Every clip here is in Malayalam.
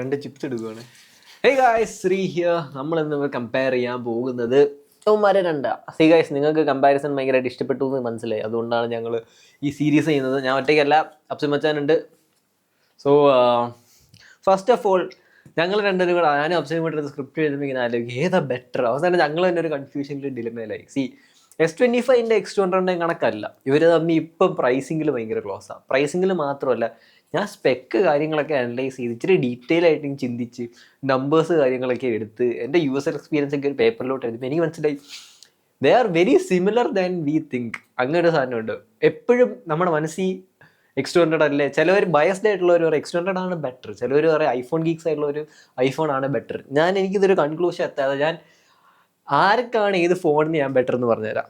രണ്ട് ചിപ്സ് എടുക്കുകയാണ് ഹേ ഗായ്സ് ശ്രീ ഹിയർ നമ്മൾ ഇന്ന് കമ്പയർ ചെയ്യാൻ പോകുന്നത് അവന്മാരെ രണ്ടാ. സി ഗായ്സ് നിങ്ങൾക്ക് കമ്പാരിസൺ ഭയങ്കരമായിട്ട് ഇഷ്ടപ്പെട്ടു എന്ന് മനസ്സിലായി. അതുകൊണ്ടാണ് ഞങ്ങൾ ഈ സീരീസ് ചെയ്യുന്നത്. ഞാൻ ഒറ്റയ്ക്കല്ല അപ്സം മച്ചാനുണ്ട് സോ ഫസ്റ്റ് ഓഫ് ഓൾ ഞങ്ങൾ രണ്ടുപേരും കൂടെ ഞാനും അപ്സയും കൂടെ സ്ക്രിപ്റ്റ് എഴുതുമ്പോൾ ഇങ്ങനെ ആലോചിക്കും ഏതാ ബെറ്റർ അവസാനം ഞങ്ങൾ തന്നെ ഒരു കൺഫ്യൂഷനിൽ ഡിലമയിലായി സി എസ് ട്വന്റി ഫൈവിന്റെ എക്സ് ടു ഹൺഡ്രഡിന്റെ കണക്കല്ല. ഇവർ തമ്മിൽ ഇപ്പം പ്രൈസിങ്ങിൽ ഭയങ്കര ക്ലോസാണ് പ്രൈസിങ്ങിൽ മാത്രമല്ല ഞാൻ സ്പെക്ക് കാര്യങ്ങളൊക്കെ അനലൈസ് ചെയ്ത് ഇച്ചിരി ഡീറ്റെയിൽ ആയിട്ട് ചിന്തിച്ച് നമ്പേഴ്സ് കാര്യങ്ങളൊക്കെ എടുത്ത് എന്റെ യു യൂസർ എക്സ്പീരിയൻസ് ഒക്കെ ഒരു പേപ്പറിലോട്ട് എഴുതുമ്പോൾ എനിക്ക് മനസ്സിലായി. They are very similar than we think അങ്ങനെ ഒരു സാധനമുണ്ട് എപ്പോഴും നമ്മുടെ മനസ്സിൽ എക്സ്റ്റോണ്ടഡ് അല്ലേ? ചിലവർ ബയസ്ഡ് ആയിട്ടുള്ളവർ പറയും എക്സ്റ്റോണ്ടഡ് ആണ് ബെറ്റർ ചിലവർ പറയും ഐഫോൺ ഗീക്സ് ആയിട്ടുള്ള ഒരു ഐഫോൺ ആണ് ബെറ്റർ ഞാൻ എനിക്കിതൊരു കൺക്ലൂഷൻ എത്താതെ ഞാൻ ആർക്കാണ് ഏത് ഫോണിന് ഞാൻ ബെറ്റർ എന്ന് പറഞ്ഞുതരാം?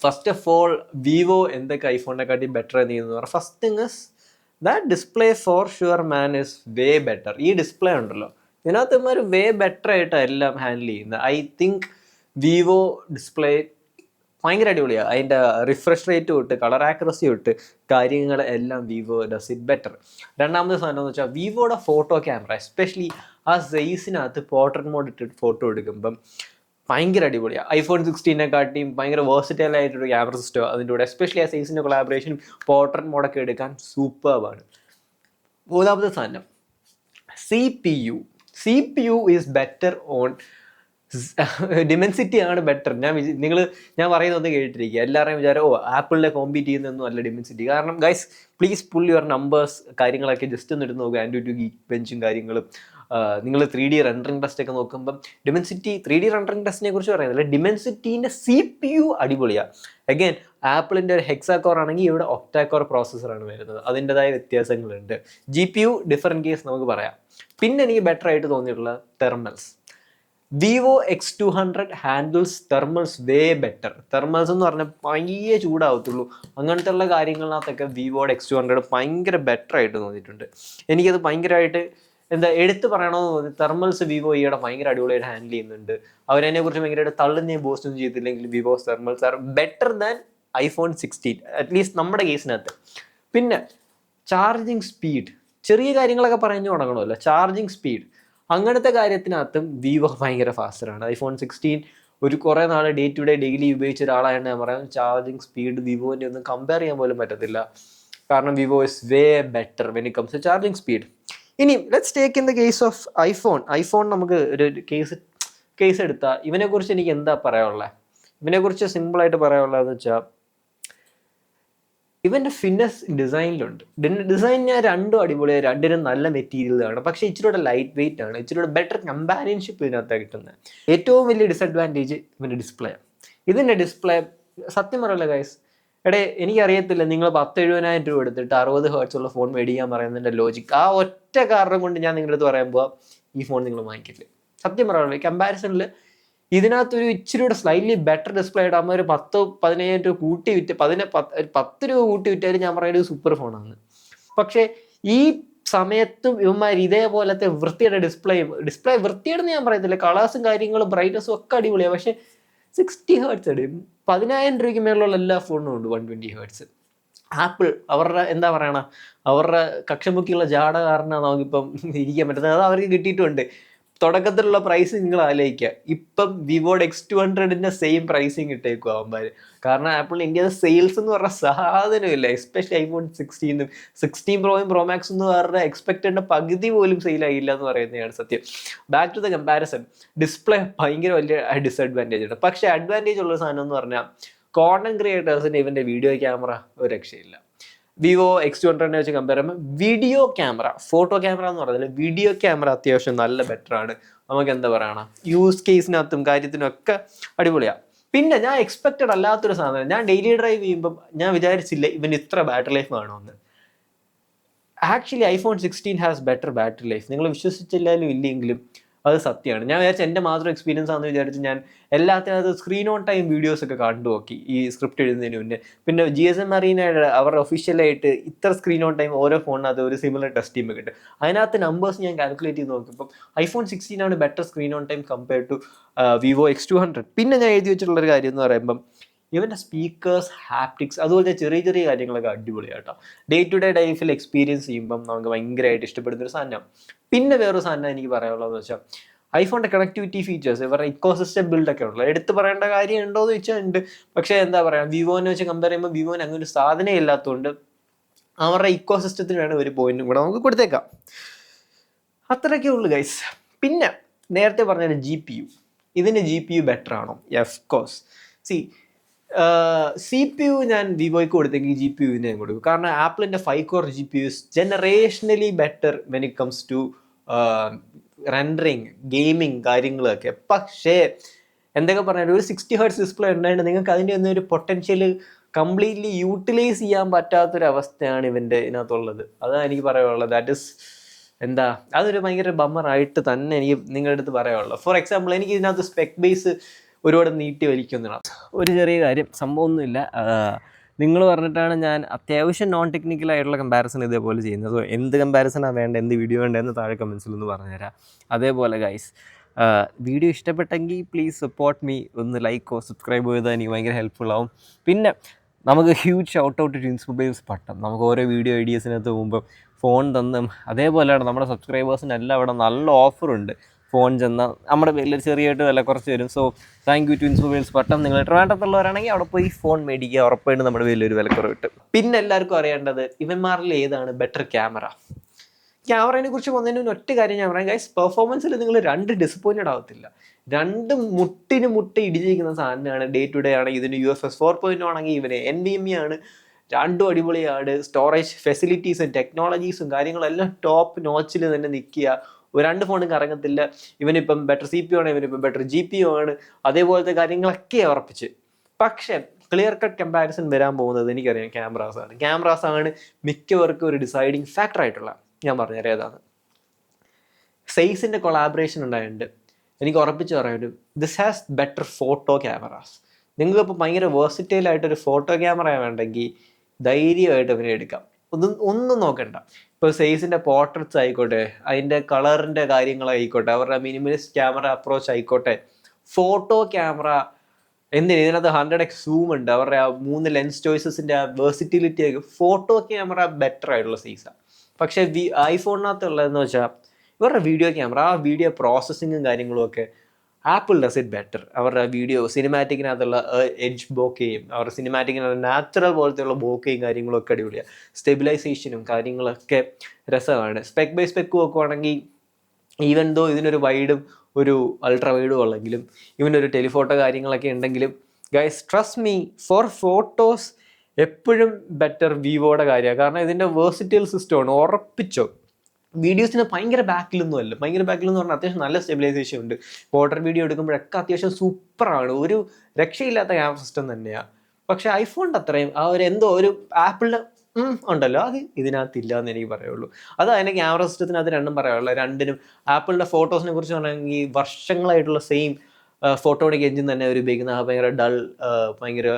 ഫസ്റ്റ് ഓഫ് ഓൾ വിവോ എന്തൊക്കെ ഐഫോണിനെക്കാട്ടി ബെറ്റർ എന്ന് പറഞ്ഞാൽ first thing is that display for sure man is way better ഈ ഡിസ്പ്ലേ ഉണ്ടല്ലോ. ഇതിനകത്ത് ഇവന്മാർ വേ ബെറ്റർ ആയിട്ടാണ് എല്ലാം ഹാൻഡിൽ ചെയ്യുന്നത്. ഐ തിങ്ക് വിവോ ഡിസ്പ്ലേ ഭയങ്കര അടിപൊളിയാണ് അതിന്റെ റിഫ്രഷ് റേറ്റ് തൊട്ട് കളർ ആക്യുറസി തൊട്ട് കാര്യങ്ങൾ എല്ലാം വിവോ ഡസ് ഇറ്റ് ബെറ്റർ രണ്ടാമത്തെ സാധനം എന്ന് വെച്ചാൽ വിവോയുടെ ഫോട്ടോ ക്യാമറ എസ്പെഷ്യലി ആ സെയ്സിനകത്ത് പോർട്രേറ്റ് മോഡ് ഇട്ടിട്ട് ഫോട്ടോ എടുക്കുമ്പം ഭയങ്കര അടിപൊളിയാണ് ഐഫോൺ സിക്സ്റ്റീനെ കാട്ടിയും ഭയങ്കര വേഴ്സിറ്റൈൽ ആയിട്ടൊരു ക്യാമറ സിസ്റ്റം അതിന്റെ കൂടെ എസ്പെഷ്യലി ആ സൈസിന്റെ കൊളാബറേഷനും പോർട്രേറ്റ് മോഡൊക്കെ എടുക്കാൻ സൂപ്പർബാണ് മൂന്നാമത്തെ സാധനം. C P U C P U is better on Dimensity ആണ് ബെറ്റർ ഞാൻ നിങ്ങൾ ഞാൻ പറയുന്നത് കേട്ടിരിക്കുക. എല്ലാവരെയും വിചാരം ഓ ആപ്പിളിനെ കോമ്പീറ്റ് ചെയ്യുന്നൊന്നും അല്ല ഡിമെൻസിറ്റി കാരണം guys please pull your numbers കാര്യങ്ങളൊക്കെ ജസ്റ്റ് ഒന്ന് എടുത്ത് നോക്കുക ആൻഡ് ടു ഗീ ബെഞ്ചും കാര്യങ്ങളും. നിങ്ങൾ ത്രീ ഡി റെൻഡറിങ് ടെസ്റ്റ് ഒക്കെ നോക്കുമ്പം ഡിമെൻസിറ്റി ത്രീ ഡി റെൻഡറിങ് ടെസ്റ്റിനെ കുറിച്ച് പറയുന്നില്ല ഡിമെൻസിറ്റീന്റെ സി പി യു അടിപൊളിയാണ് അഗൈൻ ആപ്പിളിന്റെ ഒരു ഹെക്സാക്കോർ ആണെങ്കിൽ ഇവിടെ ഒക്ടാക്കോർ പ്രോസസ്സറാണ് വരുന്നത്. അതിന്റെതായ വ്യത്യാസങ്ങളുണ്ട്. G P U different case നമുക്ക് പറയാം. പിന്നെ എനിക്ക് ബെറ്റർ ആയിട്ട് തോന്നിയിട്ടുള്ള thermals Vivo X two hundred handles thermals way better thermals എന്ന് പറഞ്ഞാൽ ഭയങ്കര ചൂടാവത്തുള്ളൂ. അങ്ങനത്തെ ഉള്ള കാര്യങ്ങളിനകത്തൊക്കെ വിവോയുടെ എക്സ് ടു ഹൺഡ്രഡ് ഭയങ്കര ബെറ്റർ ആയിട്ട് തോന്നിയിട്ടുണ്ട്. എനിക്കത് ഭയങ്കരമായിട്ട് എന്താ എടുത്തു പറയണമെന്ന് തോന്നി തെർമൽസ് വിവോ ഈയിടെ ഭയങ്കര അടിപൊളിയായിട്ട് ഹാൻഡിൽ ചെയ്യുന്നുണ്ട്. അവരതിനെ കുറിച്ച് ഭയങ്കരമായിട്ട് തള്ളുന്നേ ബോസ്റ്റൊന്നും ചെയ്തില്ലെങ്കിൽ Vivo's thermals are better than iPhone sixteen at least നമ്മുടെ കേസിനകത്ത് പിന്നെ ചാർജിങ് സ്പീഡ് ചെറിയ കാര്യങ്ങളൊക്കെ പറഞ്ഞു തുടങ്ങണമല്ലോ. ചാർജിങ് സ്പീഡ് അങ്ങനത്തെ കാര്യത്തിനകത്തും വിവോ ഭയങ്കര ഫാസ്റ്ററാണ് ഐഫോൺ സിക്സ്റ്റീൻ ഒരു കുറേ നാൾ ഡേ ടു ഡേ ഡെയിലി ഉപയോഗിച്ച ഒരാളായാണ് ഞാൻ പറയാം ചാർജിങ് സ്പീഡ് വിവോന്റെ ഒന്നും കമ്പയർ ചെയ്യാൻ പോലും പറ്റത്തില്ല. കാരണം Vivo is way better when it comes to charging speed ഇനി let's take in the case of iPhone iPhone നമുക്ക് ഒരു കേസ് കേസ് എടുത്താൽ ഇവനെക്കുറിച്ച് എനിക്ക് എന്താ പറയാനുള്ളത് ഇവനെക്കുറിച്ച് സിമ്പിളായിട്ട് പറയാനുള്ളതെന്ന് വെച്ചാൽ ഇവന്റെ ഫിറ്റ്നസ് ഡിസൈനിലുണ്ട് ഡിസൈൻ ഞാൻ രണ്ടും അടിപൊളിയായി രണ്ടിനും നല്ല മെറ്റീരിയലാണ് പക്ഷേ ഇച്ചിരൂടെ ലൈറ്റ് വെയിറ്റ് ആണ്. ഇച്ചിരൂടെ ബെറ്റർ കമ്പാനിയൻഷിപ്പ് ഇതിനകത്ത് കിട്ടുന്നത് ഏറ്റവും വലിയ ഡിസഡ്വാന്റേജ് ഇവന്റെ ഡിസ്പ്ലേ ഇതിന്റെ ഡിസ്പ്ലേ സത്യം പറയല്ല ഗൈസ് എടേ എനിക്കറിയത്തില്ല നിങ്ങൾ പത്ത് എഴുപതിനായിരം രൂപ എടുത്തിട്ട് അറുപത് ഹേർട്സ് ഉള്ള ഫോൺ മേടിക്കാൻ പറയുന്നതിന്റെ ലോജിക്ക് ആ ഒറ്റ കാരണം കൊണ്ട് ഞാൻ നിങ്ങളുടെ അടുത്ത് പറയുമ്പോൾ ഈ ഫോൺ നിങ്ങൾ വാങ്ങിക്കില്ല സത്യം പറയാനുള്ളത് കമ്പാരിസണിൽ ഇതിനകത്തൊരു ഇച്ചിരി കൂടെ സ്ലൈറ്റ്ലി ബെറ്റർ ഡിസ്പ്ലേ ഇടാകുമ്പോൾ ഒരു പത്ത് പതിനയ്യായിരം രൂപ കൂട്ടി വിറ്റ് പതിന പത്ത് രൂപ കൂട്ടി വിറ്റാലും ഞാൻ പറയുന്നത് സൂപ്പർ ഫോണാണ് പക്ഷേ ഈ സമയത്തും ഇവന്മാർ ഇതേപോലത്തെ വൃത്തിയുടെ ഡിസ്പ്ലേ ഡിസ്പ്ലേ വൃത്തിയാണെന്ന് ഞാൻ പറയത്തില്ല. കളേഴ്സും കാര്യങ്ങളും ബ്രൈറ്റ്നസും ഒക്കെ അടിപൊളിയാണ് പക്ഷേ സിക്സ്റ്റി ഹേർട്സ് അടി. പതിനായിരം രൂപയ്ക്ക് മേലുള്ള എല്ലാ ഫോണും ഉണ്ട് വൺ ട്വന്റി ഹേർട്സ് ആപ്പിൾ അവരുടെ എന്താ പറയണ? അവരുടെ കക്ഷമുക്കിയുള്ള ജാട കാരണം നമുക്കിപ്പം ഇരിക്കാൻ പറ്റുന്നത് അത് അവർക്ക് കിട്ടിയിട്ടുണ്ട്. തുടക്കത്തിലുള്ള പ്രൈസ് നിങ്ങൾ ആലോചിക്കുക. ഇപ്പം വിവോഡ് എക്സ് ടു ഹൺഡ്രഡിന്റെ സെയിം പ്രൈസിങ് ഇട്ടേക്കും അവന്മാർ കാരണം ആപ്പിൾ ഇന്ത്യയുടെ സെയിൽസ് എന്ന് പറഞ്ഞ സാധനമില്ല എസ്പെഷ്യലി ഐഫോൺ സിക്സ്റ്റീനും സിക്സ്റ്റീൻ പ്രോയും പ്രോ മാക്സ് എന്ന് പറഞ്ഞ എക്സ്പെക്റ്റഡിന്റെ പകുതി പോലും സെയിൽ ആയില്ല എന്ന് പറയുന്നതാണ് സത്യം. Back to the comparison display ഭയങ്കര വലിയ ഡിസഡ്വാന്റേജ് ഉണ്ട് പക്ഷേ അഡ്വാന്റേജ് ഉള്ള സാധനം എന്ന് പറഞ്ഞാൽ കോണ്ടന്റ് ക്രിയേറ്റേഴ്സിന് ഇവന്റെ വീഡിയോ ക്യാമറ ഒരു രക്ഷയില്ല. വിവോ എക്സ് ടു ഹൺഡ്രഡിനെ വെച്ച് കമ്പയർ ചെയ്യുമ്പോൾ വീഡിയോ ക്യാമറ ഫോട്ടോ ക്യാമറ എന്ന് പറഞ്ഞാൽ വീഡിയോ ക്യാമറ അത്യാവശ്യം നല്ല ബെറ്റർ ആണ്. നമുക്ക് എന്താ പറയണം യൂസ് കേസിനകത്തും കാര്യത്തിനും ഒക്കെ അടിപൊളിയാണ് പിന്നെ ഞാൻ എക്സ്പെക്റ്റഡ് അല്ലാത്തൊരു സാധനം ഞാൻ ഡെയിലി ഡ്രൈവ് ചെയ്യുമ്പോൾ ഞാൻ വിചാരിച്ചില്ല ഇവൻ ഇത്ര ബാറ്ററി ലൈഫ് വേണമെന്ന് actually iPhone sixteen has better battery life നിങ്ങൾ വിശ്വസിച്ചില്ലാലും ഇല്ലെങ്കിലും അത് സത്യമാണ്. ഞാൻ വിചാരിച്ച എന്റെ മാത്രം എക്സ്പീരിയൻസ് ആണെന്ന് വിചാരിച്ച് ഞാൻ എല്ലാത്തിനകത്ത് സ്ക്രീൻ ഓൺ ടൈം വീഡിയോസ് ഒക്കെ കണ്ടു നോക്കി ഈ സ്ക്രിപ്റ്റ് എഴുതുന്നതിന് മുന്നേ. പിന്നെ ജി എസ് എം മറീനയുടെ അവരുടെ ഒഫീഷ്യലായിട്ട് ഇത്ര സ്ക്രീൻ ഓൺ ടൈം ഓരോ ഫോണിനകത്ത് ഒരു സിമിലർ ടെസ്റ്റ് ചെയ്യുമ്പോൾ കിട്ടും. അതിനകത്ത് നമ്പേഴ്സ് ഞാൻ കാൽക്കുലേറ്റ് ചെയ്ത് നോക്കിയപ്പോൾ ഐഫോൺ സിക്സ്റ്റീൻ ആണ് better screen on time compare to Vivo X two hundred പിന്നെ ഞാൻ എഴുതി വെച്ചിട്ടുള്ള ഒരു കാര്യം എന്ന് പറയുമ്പം ഇവന്റെ സ്പീക്കേഴ്സ് ഹാപ്റ്റിക്സ് അതുപോലത്തെ ചെറിയ ചെറിയ കാര്യങ്ങളൊക്കെ അടിപൊളിയാട്ടോ. ഡേ ടു ഡേ ലൈഫിൽ എക്സ്പീരിയൻസ് ചെയ്യുമ്പം നമുക്ക് ഭയങ്കരമായിട്ട് ഇഷ്ടപ്പെടുന്ന ഒരു സാധനം. പിന്നെ വേറൊരു സാധനം എനിക്ക് പറയാനുള്ളതെന്ന് വെച്ചാൽ ഐഫോണിന്റെ കണക്ടിവിറ്റി ഫീച്ചേഴ്സ് ഇവരുടെ ഇക്കോസിസ്റ്റം ബിൽഡൊക്കെ ഉള്ളത് എടുത്ത് പറയേണ്ട കാര്യം ഉണ്ടോ എന്ന് വെച്ചാൽ ഉണ്ട്. പക്ഷേ എന്താ പറയുക വിവോനെ വെച്ച് കമ്പയർ ചെയ്യുമ്പോൾ വിവോന് അങ്ങനെ ഒരു സാധനം ഇല്ലാത്തതുകൊണ്ട് അവരുടെ ഇക്കോസിസ്റ്റത്തിന് വേണം ഒരു പോയിന്റും കൂടെ നമുക്ക് കൊടുത്തേക്കാം. അത്രയൊക്കെ ഉള്ളു ഗൈസ് പിന്നെ നേരത്തെ പറഞ്ഞ ജി പി യു ഇതിന്റെ ജി പി യു ബെറ്റർ ആണോ? Of course C C P U ഞാൻ വിവോയ്ക്ക് കൊടുത്തെങ്കിൽ ജി പി യു ഞാൻ കൊടുക്കും. കാരണം ആപ്പിളിന്റെ five core G P U generally better when it comes to rendering gaming കാര്യങ്ങളൊക്കെ. പക്ഷേ എന്തൊക്കെ പറഞ്ഞാലും ഒരു സിക്സ്റ്റി ഹേർട്സ് ഡിസ്പ്ലേ ഉണ്ടായിട്ട് നിങ്ങൾക്ക് അതിന്റെ ഒന്നും ഒരു പൊട്ടൻഷ്യൽ കംപ്ലീറ്റ്ലി യൂട്ടിലൈസ് ചെയ്യാൻ പറ്റാത്തൊരവസ്ഥയാണ് ഇവന്റെ ഇതിനകത്തുള്ളത്. അതാണ് എനിക്ക് പറയാനുള്ളത്. ദാറ്റ് ഇസ് എന്താ അതൊരു ഭയങ്കര ബമ്മറായിട്ട് തന്നെ എനിക്ക് നിങ്ങളുടെ അടുത്ത് പറയാനുള്ളത്. ഫോർ എക്സാമ്പിൾ എനിക്ക് ഇതിനകത്ത് സ്പെക് ബേസ് ഒരുപാട് നീട്ടി വലിക്കുന്നതാണ് ഒരു ചെറിയ കാര്യം സംഭവമൊന്നുമില്ല. നിങ്ങൾ പറഞ്ഞിട്ടാണ് ഞാൻ അത്യാവശ്യം നോൺ ടെക്നിക്കൽ ആയിട്ടുള്ള കമ്പാരിസൺ ഇതേപോലെ ചെയ്യുന്നത്. എന്ത് കമ്പാരിസണാണ് വേണ്ട എന്ത് വീഡിയോ വേണ്ടതെന്ന് താഴെ കമൻസിൽ ഒന്ന് പറഞ്ഞുതരാം. അതേപോലെ ഗൈസ് വീഡിയോ ഇഷ്ടപ്പെട്ടെങ്കിൽ പ്ലീസ് സപ്പോർട്ട് മീ ഒന്ന് ലൈക്കോ സബ്സ്ക്രൈബ് ചെയ്താൽ എനിക്ക് ഭയങ്കര ഹെൽപ്ഫുൾ ആവും. പിന്നെ നമുക്ക് huge shout out to Ins Mobiles Pattom. നമുക്ക് ഓരോ വീഡിയോ ഐഡിയസിനകത്ത് പോകുമ്പം ഫോൺ തന്നും. അതേപോലെയാണ് നമ്മുടെ സബ്സ്ക്രൈബേഴ്സിനെല്ലാം അവിടെ നല്ല ഓഫറുണ്ട് ഫോൺ ചെന്നാൽ നമ്മുടെ പേരിൽ ചെറിയായിട്ട് വില കുറച്ച് വരും. So thank you to Ins Mobiles Pattom. നിങ്ങൾ ട്രിവാൻഡ്രത്തുള്ളവരാണെങ്കിൽ അവിടെ പോയി ഫോൺ മേടിക്കുക. ഉറപ്പായിട്ട് നമ്മുടെ പേരിൽ ഒരു വിലക്കുറവ് കിട്ടും. പിന്നെ എല്ലാവർക്കും അറിയേണ്ടത് ഇവന്മാരിൽ ഏതാണ് ബെറ്റർ ക്യാമറ ക്യാമറയെ കുറിച്ച് വന്നതിന് മുന്നേ ഒറ്റ കാര്യം ഞാൻ പറയാം. ഗൈസ് പെർഫോമൻസിൽ നിങ്ങൾ രണ്ട് ഡിസപ്പോയിന്റഡ് ആവത്തില്ല. രണ്ട് മുട്ടിന് മുട്ട ഇടിച്ചിരിക്കുന്ന സാധനമാണ് ഡേ ടു ഡേ ആണെങ്കിൽ ഇതിന് U F S four point ആണെങ്കിൽ ഇവന് എൻ ബി എം ഇ ആണ്. രണ്ടും അടിപൊളിയാണ് സ്റ്റോറേജ് ഫെസിലിറ്റീസും ടെക്നോളജീസും കാര്യങ്ങളെല്ലാം ടോപ്പ് നോച്ചിൽ തന്നെ നിൽക്കുക. രണ്ട് ഫോണും കറങ്ങത്തില്ല. ഇവനിപ്പം ബെറ്റർ സി പി ആണ് ഇവനിപ്പം ബെറ്റർ ജി പി ആണ്. അതേപോലത്തെ കാര്യങ്ങളൊക്കെ ഉറപ്പിച്ച്. പക്ഷേ ക്ലിയർ കട്ട് കമ്പാരിസൺ വരാൻ പോകുന്നത് എനിക്കറിയാം ക്യാമറാസ് ആണ്. ക്യാമറാസ് ആണ് മിക്കവർക്കും ഒരു ഡിസൈഡിങ് ഫാക്ടർ ആയിട്ടുള്ള ഞാൻ പറഞ്ഞുതരാം ഏതാണ്. സെയ്സിന്റെ കൊളാബറേഷൻ ഉണ്ടായിട്ടുണ്ട്. എനിക്ക് ഉറപ്പിച്ച് പറയാനും this has better photo cameras നിങ്ങൾക്കിപ്പോൾ ഭയങ്കര വേഴ്സിറ്റൈൽ ആയിട്ടൊരു ഫോട്ടോ ക്യാമറ വേണ്ടെങ്കിൽ ധൈര്യമായിട്ട് അവനെ എടുക്കാം. ഒന്നും ഒന്നും നോക്കണ്ട. ഇപ്പോൾ സെയ്സിന്റെ പോർട്രറ്റ്സ് ആയിക്കോട്ടെ അതിന്റെ കളറിന്റെ കാര്യങ്ങളായിക്കോട്ടെ അവരുടെ മിനിമലിസ്റ്റ് ക്യാമറ അപ്രോച്ച് ആയിക്കോട്ടെ ഫോട്ടോ ക്യാമറ എന്തിന്? ഇതിനകത്ത് ഹൺഡ്രഡ് എക്സ് സൂം ഉണ്ട്. അവരുടെ ആ മൂന്ന് ലെൻസ് ചോയ്സസിന്റെ ആ വേഴ്സിറ്റിലിറ്റി ആയി ഫോട്ടോ ക്യാമറ ബെറ്റർ ആയിട്ടുള്ള സൈസാണ് പക്ഷേ ഐഫോണിനകത്തുള്ളതെന്ന് വെച്ചാൽ ഇവരുടെ വീഡിയോ ക്യാമറ ആ വീഡിയോ പ്രോസസ്സിങ്ങും കാര്യങ്ങളും ഒക്കെ ആപ്പിൾ ഡസ് ഇറ്റ് ബെറ്റർ. അവരുടെ വീഡിയോ സിനിമാറ്റിക്കിനകത്തുള്ള എഡ്ജ് ബോക്കെയും അവരുടെ സിനിമാറ്റിക്കിനകത്ത് നാച്ചുറൽ പോലത്തെയുള്ള ബോക്കെയും കാര്യങ്ങളൊക്കെ അടിപൊളിയാണ് സ്റ്റെബിലൈസേഷനും കാര്യങ്ങളൊക്കെ രസമാണ്. സ്പെക് ബൈ സ്പെക്ക് നോക്കുവാണെങ്കിൽ ഈവൻ ദോ ഇതിനൊരു വൈഡും ഒരു അൾട്രാ വൈഡും ഉള്ളെങ്കിലും ഇവനൊരു ടെലിഫോട്ടോ കാര്യങ്ങളൊക്കെ ഉണ്ടെങ്കിലും guys trust me for photos എപ്പോഴും ബെറ്റർ വിവോയുടെ കാര്യമാണ്. കാരണം ഇതിന്റെ വേഴ്സിറ്റൽ സിസ്റ്റമാണ് ഉറപ്പിച്ചോ? വീഡിയോസിന് ഭയങ്കര ബാക്കിലൊന്നും അല്ല. ഭയങ്കര ബാക്കിലെന്ന് പറഞ്ഞാൽ അത്യാവശ്യം നല്ല സ്റ്റെബിലൈസേഷൻ ഉണ്ട്. വാട്ടർ വീഡിയോ എടുക്കുമ്പോഴൊക്കെ അത്യാവശ്യം സൂപ്പറാണ് ഒരു രക്ഷയില്ലാത്ത ക്യാമറ സിസ്റ്റം തന്നെയാണ് പക്ഷെ ഐഫോണിന്റെ അത്രയും ആ ഒരു എന്തോ ഒരു ആപ്പിളിന്റെ ഉണ്ടല്ലോ. അത് ഇതിനകത്തില്ല എന്ന് എനിക്ക് പറയുള്ളൂ. അത് അതിന്റെ ക്യാമറ സിസ്റ്റത്തിനകത്ത് രണ്ടും പറയാനുള്ളൂ. രണ്ടിനും ആപ്പിളിന്റെ ഫോട്ടോസിനെ കുറിച്ച് പറയുകയാണെങ്കിൽ വർഷങ്ങളായിട്ടുള്ള സെയിം ഫോട്ടോണിക് എഞ്ചിൻ തന്നെ അവർ ഉപയോഗിക്കുന്ന ആ ഭയങ്കര ഡൾ ഭയങ്കര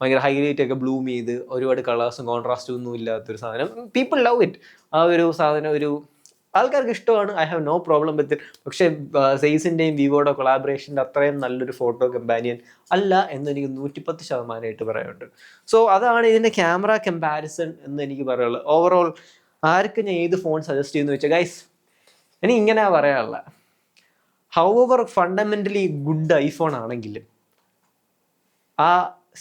ഭയങ്കര ഹൈലൈറ്റ് ഒക്കെ ബ്ലൂം ചെയ്ത് ഒരുപാട് കളേഴ്സും കോൺട്രാസ്റ്റും ഒന്നും ഇല്ലാത്തൊരു സാധനം. പീപ്പിൾ ലവ് ഇറ്റ് ആ ഒരു സാധനം ഒരു ആൾക്കാർക്ക് ഇഷ്ടമാണ്. I have no problem with പക്ഷേ സെയ്സിന്റെയും വിവോയുടെ കൊളാബറേഷന്റെ അത്രയും നല്ലൊരു ഫോട്ടോ കമ്പാനിയൻ അല്ല എന്ന് എനിക്ക് നൂറ്റിപ്പത്ത് ശതമാനമായിട്ട് പറയാനുണ്ട്. സോ അതാണ് ഇതിന്റെ ക്യാമറ കമ്പാരിസൺ എന്ന് എനിക്ക് പറയാനുള്ളത്. ഓവറോൾ ആർക്ക് ഞാൻ ഏത് ഫോൺ സജസ്റ്റ് ചെയ്യുന്നു വെച്ചാൽ ഗൈസ് ഇനി ഇങ്ങനെ പറയാനുള്ള. However fundamentally good iPhone ആണെങ്കിലും ആ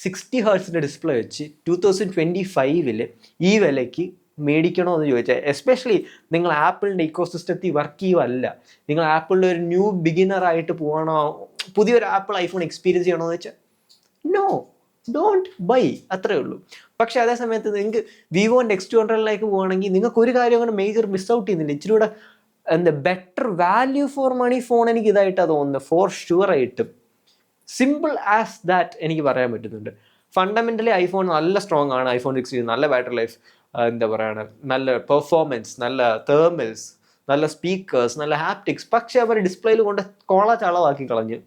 സിക്സ്റ്റി ഹേർട്സിന്റെ ഡിസ്പ്ലേ വെച്ച് ടു തൗസൻഡ് ട്വന്റി ഫൈവിൽ ഈ വിലയ്ക്ക് മേടിക്കണോ എന്ന് ചോദിച്ചാൽ എസ്പെഷ്യലി നിങ്ങൾ ആപ്പിളിന്റെ ഇക്കോസിസ്റ്റത്തിൽ വർക്ക് ചെയ്യുമല്ല നിങ്ങൾ ആപ്പിളിന്റെ ഒരു ന്യൂ ബിഗിനർ ആയിട്ട് പോകണോ പുതിയൊരു ആപ്പിൾ ഐഫോൺ എക്സ്പീരിയൻസ് ചെയ്യണോ എന്ന് വെച്ചാൽ നോ ഡോണ്ട് ബൈ അത്രേ ഉള്ളൂ. പക്ഷേ അതേ സമയത്ത് നിങ്ങൾക്ക് വിവോ നെക്സ്റ്റ് ടു ഹൺഡ്രഡിലേക്ക് പോകുകയാണെങ്കിൽ നിങ്ങൾക്ക് ഒരു കാര്യം അങ്ങനെ മേജർ മിസ് ഔട്ട് ചെയ്യുന്നില്ല. ഇച്ചിരി കൂടെ എന്താ better value for money phone എനിക്ക് ഇതായിട്ടാണ് തോന്നുന്നത്. ഫോർ ഷുവർ ആയിട്ടും. സിമ്പിൾ ആസ് ദാറ്റ് എനിക്ക് പറയാൻ പറ്റുന്നുണ്ട്. ഫണ്ടമെന്റലി ഐഫോൺ നല്ല സ്ട്രോങ് ആണ്. ഐഫോൺ സിക്സ് നല്ല ബാറ്ററി ലൈഫ് എന്താ പറയുക നല്ല പെർഫോമൻസ് നല്ല തേർമൽസ് നല്ല സ്പീക്കേഴ്സ് നല്ല ഹാപ്റ്റിക്സ് പക്ഷേ അവർ ഡിസ്പ്ലേയിൽ കൊണ്ട് കോള ചളവാക്കി കളഞ്ഞ്.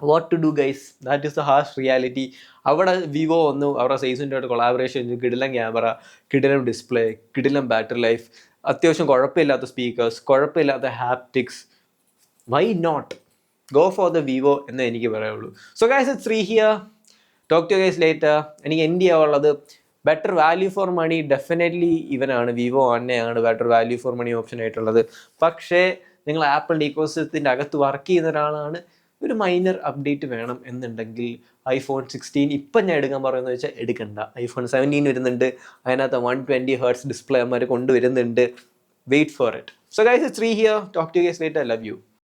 What to do guys that is the harsh reality അവിടെ വിവോ വന്നു. അവരുടെ സൈസിന്റെ കൊളാബറേഷൻ കിടിലം ക്യാമറ കിടിലം ഡിസ്പ്ലേ കിടിലം ബാറ്ററി ലൈഫ് അത്യാവശ്യം കുഴപ്പമില്ലാത്ത സ്പീക്കേഴ്സ് കുഴപ്പമില്ലാത്ത haptics why not go for the Vivo എന്ന് എനിക്ക് പറയുള്ളൂ so guys it's three here talk to guys later എനിക്ക് എന്റെ ചെയ്യാനുള്ളത് better value for money definitely ഇവനാണ്. വിവോ തന്നെയാണ് better value for money option ആയിട്ടുള്ളത്. പക്ഷേ നിങ്ങൾ ആപ്പിളിന്റെ ഇക്കോസിസ്റ്റത്തിന്റെ അകത്ത് വർക്ക് ചെയ്യുന്ന ഒരാളാണ്. ഒരു മൈനർ അപ്ഡേറ്റ് വേണം എന്നുണ്ടെങ്കിൽ ഐഫോൺ സിക്സ്റ്റീൻ ഇപ്പം ഞാൻ എടുക്കാൻ പറയുന്നത് വെച്ചാൽ എടുക്കണ്ട. ഐഫോൺ സെവന്റീൻ വരുന്നുണ്ട്. അതിനകത്ത് വൺ ട്വന്റി ഹേർട്സ് ഡിസ്പ്ലേ അമ്മമാർ കൊണ്ടുവരുന്നുണ്ട്. Wait for it so guys three here talk to guys I love you